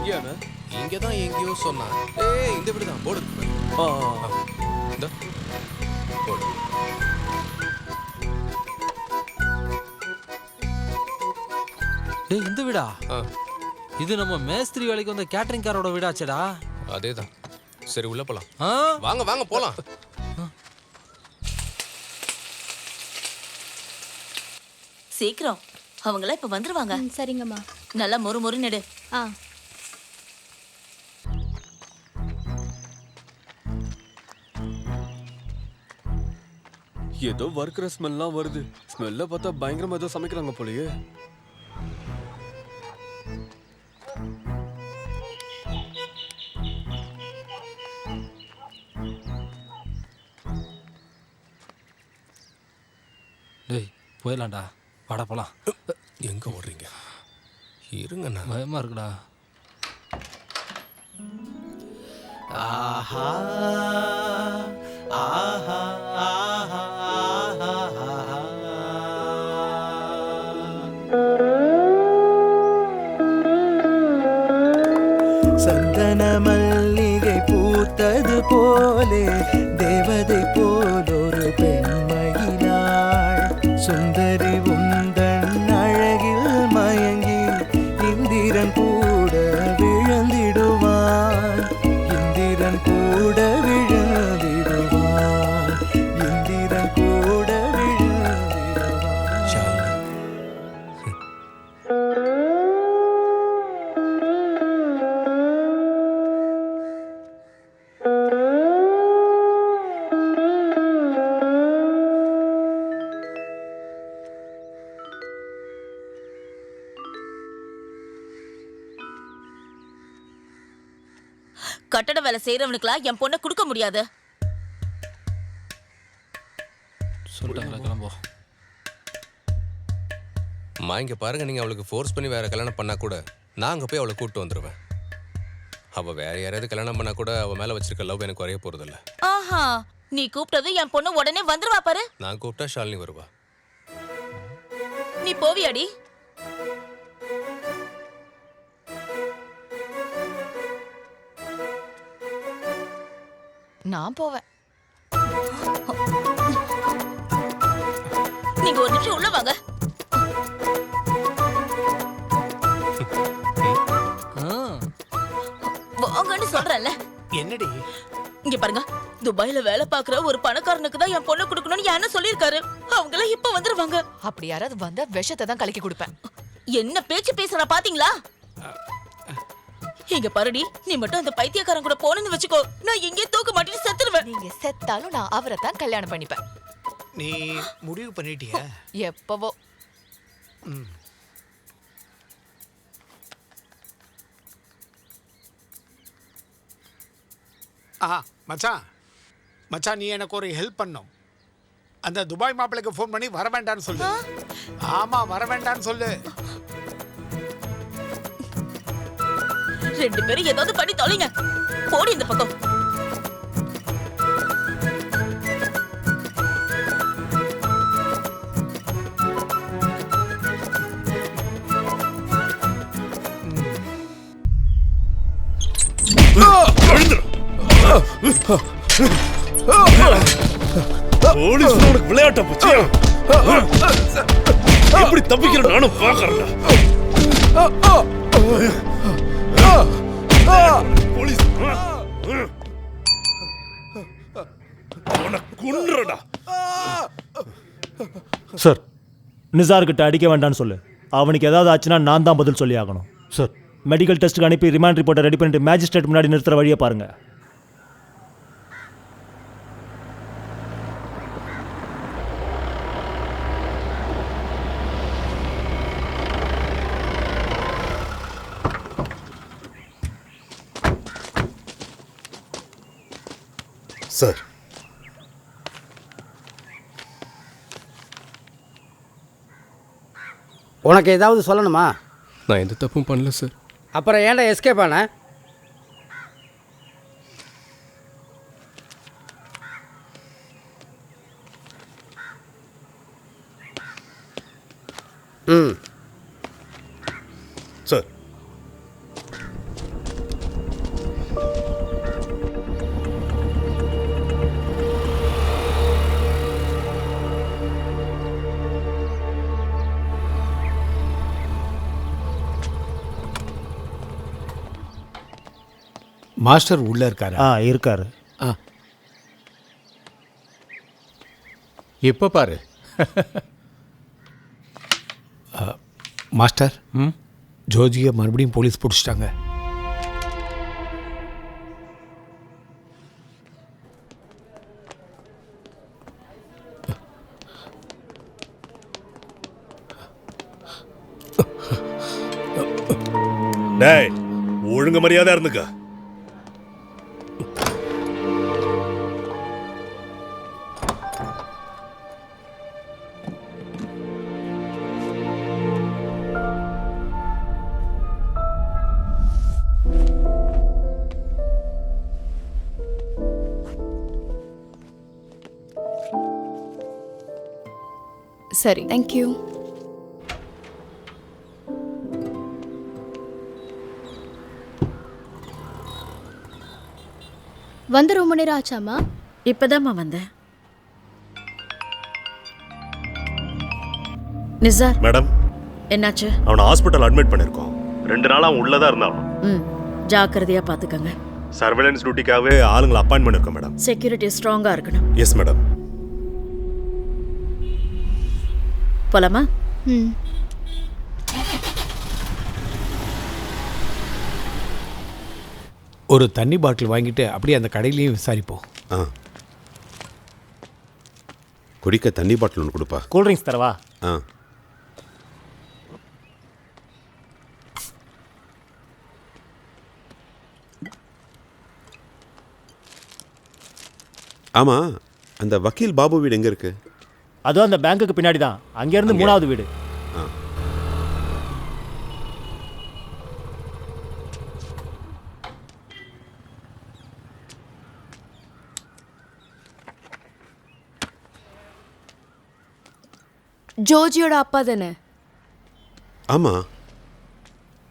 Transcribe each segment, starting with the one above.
எங்கேயாண்ணே இங்க தான் எங்கேயோ சொன்னான். ஏய் இந்த வீடு தான். போர்டு இருக்கு. ஆ. இந்த. போர்டு டேய் இந்த வீடா? ஆ. இது நம்ம மேஸ்திரி வேலைக்கு வந்த கேட்டரிங் காரோட வீடாச்சேடா. அதே தான் சரி உள்ள போலாம். ஆ? வாங்க வாங்க போலாம். சீக்கிரம். அவங்களாம் இப்ப வந்துருவாங்க. சரிங்கம்மா. நல்லா மொறு மொறு நெடு ஆ. ஏதோ வறுக்கிற ஸ்மெல்லாம் வருது. ஸ்மெல்ல பார்த்தா பயங்கரமா ஏதோ சமைக்கிறாங்க போலயே. டேய் போயிடலாம்டா. வாடா போலாம். எங்க ஓடுறீங்க? இருங்கண்ணா பயமா இருக்குடா. சந்தன மல்லிகை பூத்தது போலே கட்டட வேலை செய்யறவனுக்குலாம் என் பொண்ணை கொடுக்க முடியாது. சொல்லிட்டாங்களா கிளம்போ. அம்மா இங்க பாருங்க நீங்க அவளுக்கு ஃபோர்ஸ் பண்ணி வேற கல்யாணம் பண்ணா கூட நான் அங்க போய் அவளை கூப்பிட்டு வந்துருவேன். அவ வேற யாரையாவது கல்யாணம் பண்ணா கூட அவ மேல வச்சிருக்க லவ் எனக்கு குறைய போறதில்ல. ஆஹா நீ கூப்பிட்டதும் என் பொண்ணு உடனே வந்துருவா பாரு. நான் கூப்பிட்டா ஷாலினி வருவா. நீ போவியாடி. நான் போவேன். நீங்க ஒரு நிமிஷம் உள்ள வாங்க. வாங்கன்னு சொல்றேன்ல. என்னடி? இங்க பாருங்க துபாயில வேலை பாக்குற ஒரு பணக்காரனுக்கு தான் என் பொண்ணு கொடுக்கணும்னு என்ன சொல்லியிருக்காரு. அவங்க எல்லாம் இப்ப வந்துருவாங்க. அப்படி யாராவது வந்தா விஷத்தை தான் கலக்கி கொடுப்பேன். என்ன பேச்சு பேசுறா பாத்தீங்களா? இங்க பாருடி நீ மட்டும் அந்த பைத்தியக்காரன் கூட போனேன்னு வச்சுக்கோ. நான் எங்கேயே தூக்க மாட்டேன்னு செத்துருவேன். நீங்க செத்தாலும் நான் அவரை தான் கல்யாணம் பண்ணிப்பேன். நீ முடிவு பண்ணிட்டியா? எப்பவோ. ஆ மச்சான். மச்சான் நீ எனக்கு ஒரு ஹெல்ப் பண்ணும். அந்த துபாய் மாப்பிள்ளைக்கு ஃபோன் பண்ணி வர வேண்டாம்னு சொல்லு. ஆமா வர வேண்டாம்னு சொல்லு. ரெண்டு பேரும் ஏதாவது பண்ணி தொலைங்க. போடி இந்த பக்கம். போலீஸ் விளையாட்ட போச்சு எப்படி தப்பிக்கிற நானும் பாக்குறேன் போலீஸ் கொன்றுடா. சார். நிசார்கிட்ட அடிக்க வேண்டாம்னு சொல்லு. அவனுக்கு ஏதாவது ஆச்சுன்னா நான் தான் பதில் சொல்லி ஆகணும் சார் மெடிக்கல் டெஸ்ட்டுக்கு அனுப்பி ரிமாண்ட் ரிப்போர்ட்டை ரெடி பண்ணிட்டு மேஜிஸ்ட்ரேட் முன்னாடி நிறுத்துற வழியை பாருங்க. சார். உனக்கு ஏதாவது சொல்லணுமா? நான் எந்த தப்பும் பண்ணல சார். அப்புறம் ஏன்டா எஸ்கேப் ஆன? மாஸ்டர் உள்ள இருக்காரா? ஆ இருக்காரு. இப்போ பாரு. அ, மாஸ்டர். ம்? ஜோஜியை மறுபடியும் போலீஸ் பிடிச்சிட்டாங்க. டேய் ஒழுங்கு மரியாதை இருந்துக்க. சரி. தேங்க்யூ வந்து ரொம்ப நேரம் ஆச்சாமா இப்பதாம்மா வந்தேன். நிசார். மேடம். என்னாச்சு? அவனை ஹாஸ்பிட்டல் அட்மிட் பண்ணிருக்கோம். ரெண்டு நாளா அவன் உள்ளதா இருந்தான் ம். ஜாக்கிரதையா பாத்துக்கங்க சர்வேலன்ஸ் டியூட்டிக்காகவே ஆளுங்களை அப்பாயின்ட் பண்ணிருக்கோம் மேடம். செக்யூரிட்டி ஸ்ட்ராங்கா இருக்கணும். எஸ் மேடம் போலாமா? ம். ஒரு தண்ணி பாட்டில் வாங்கிட்டு அப்படியே அந்த கடையிலையும் விசாரிப்போம். ஆ. குடிக்க தண்ணி பாட்டில் ஒன்று கொடுப்பா. கூல்ட்ரிங்க்ஸ் தரவா? ஆ. ஆமா அந்த வக்கீல் பாபு வீடு எங்க இருக்கு? அதுவும் அந்த பேங்க்குக்கு பின்னாடி தான் அங்கேருந்து மூணாவது வீடு. ஆ. ஜோஜியோட அப்பா தானே? ஆமா.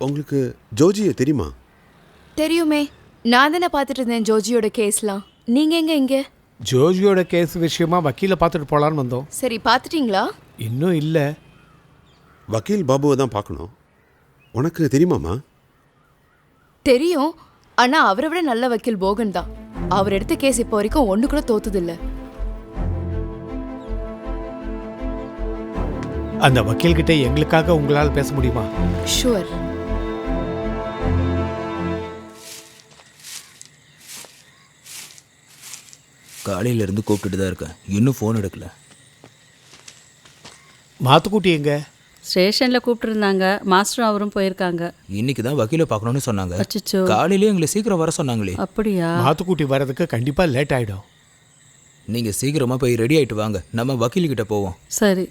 உங்களுக்கு ஜோஜியை தெரியுமா? தெரியுமே. நான் தானே பார்த்துட்டு இருந்தேன் ஜோஜியோட கேஸ்லாம். நீங்க எங்க இங்க? ஜோஜியோட கேஸ் விஷயமா வக்கீலை பார்த்துட்டு போகலான்னு வந்தோம். சரி பார்த்துட்டீங்களா? இன்னும் இல்லை. வக்கீல் பாபுவை தான் பார்க்கணும். உனக்கு தெரியுமாமா தெரியும். ஆனா அவரை விட நல்ல வக்கீல் போகன் தான். அவர் எடுத்த கேஸ் இப்போ வரைக்கும் ஒண்ணு கூட தோத்ததில்ல. அந்த வக்கீல்கிட்ட எங்களுக்காக உங்களால் பேச முடியுமா? ஷுவர் காலையில இருந்து கூப்பிட்டுட்டு தான் இருக்கேன். இன்னும் ஃபோன் எடுக்கல. மாத்துக்குட்டி எங்க? ஸ்டேஷனில் கூப்பிட்டுருந்தாங்க. மாஸ்டரும் அவரும் போயிருக்காங்க. இன்னைக்கு தான் வக்கீல பார்க்கணும்னு சொன்னாங்க. அச்சச்சோ. காலையிலேயே எங்களை சீக்கிரம் வர சொன்னாங்களே. அப்படியா? மாத்துக்குட்டி வர்றதுக்கு கண்டிப்பா லேட் ஆயிடும். நீங்க சீக்கிரமா போய் ரெடி ஆயிட்டு வாங்க. நம்ம வக்கீல் கிட்ட போவோம். சரி.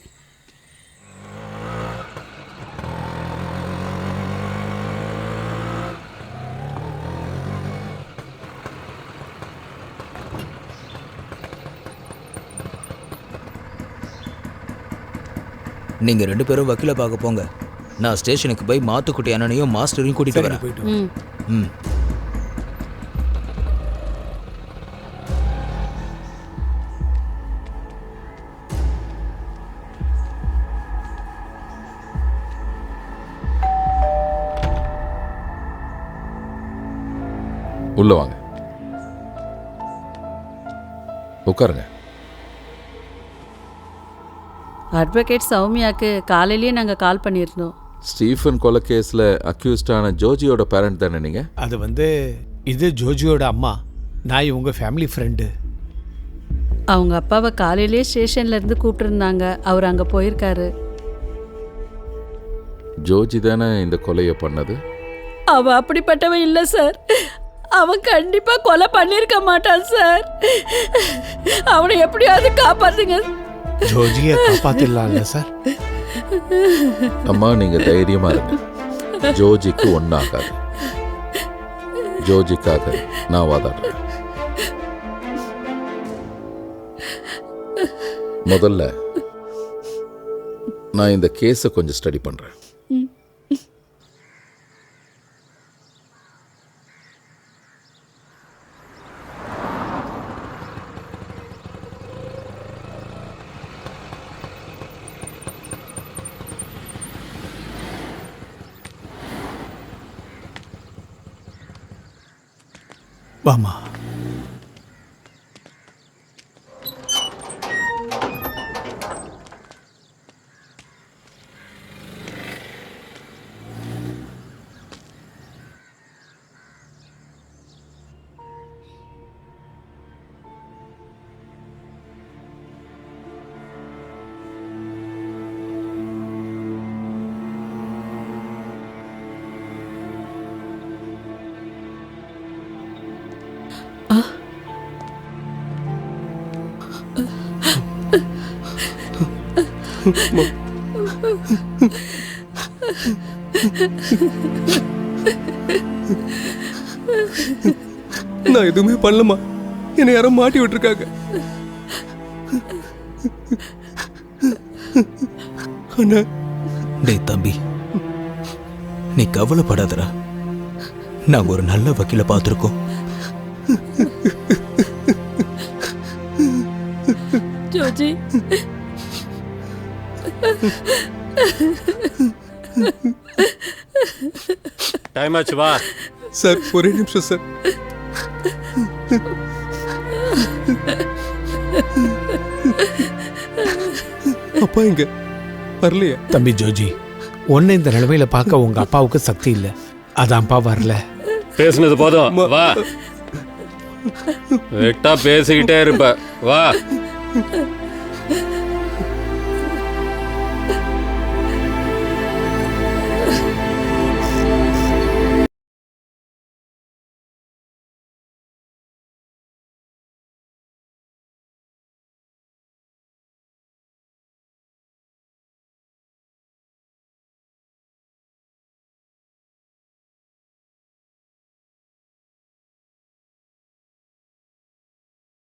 நீங்க ரெண்டு பேரும் வக்கீல பார்க்க போங்க. நான் ஸ்டேஷனுக்கு போய் மாத்துக்குட்டி அண்ணனையும் மாஸ்டரையும் கூட்டிட்டு வரேன். ம். உள்ள வாங்க. உட்காருங்க. அட்வொகேட் சௌமியாக்கு காலையிலேயே நாங்கள் கால் பண்ணியிருந்தோம். ஸ்டீஃபன் கொலை கேஸில் அக்யூஸ்டான ஜோஜியோட பேரண்ட் தானே நீங்கள் அது வந்து இது ஜோஜியோட அம்மா. நான் இவங்க ஃபேமிலி ஃப்ரெண்டு அவங்க அப்பாவை காலையிலேயே ஸ்டேஷன்ல இருந்து கூப்பிட்டுருந்தாங்க. அவர் அங்கே போயிருக்காரு. ஜோஜி தானே இந்த கொலையை பண்ணது? அவன் அப்படிப்பட்டவன் இல்லை சார். அவன் கண்டிப்பா கொலை பண்ணியிருக்க மாட்டான் சார். அவனை எப்படியாவது காப்பாத்துங்க. ஜோஜியை காப்பாத்திடலாம்ல சார்? அம்மா நீங்கள் தைரியமாக இருங்க. ஜோஜிக்கு ஒன்றாகாது ஜோஜிக்காக நான் வாதாடுறேன். முதல்ல நான் இந்த கேஸை கொஞ்சம் ஸ்டடி பண்ணுறேன் Bama. நான் எதுவுமே பண்ணலமா என்னை யாரோ மாட்டி விட்டுருக்காங்க. அண்ணா. டேய் தம்பி. நீ கவலைப்படாதடா. நாங்கள் ஒரு நல்ல வக்கீலை பார்த்துருக்கோம். ஜோஜி டைம் ஆச்சு வா சார் ஒரே நிமிஷம் சார் அப்பா எங்க வரலையா தம்பி ஜோஜி உன்னை இந்த நிலைமையில பார்க்க உங்க அப்பாவுக்கு சக்தி இல்லை. அதான்ப்பா வரல. பேசுனது போதும். வா. விட்டா பேசிக்கிட்டே இருப்ப. வா.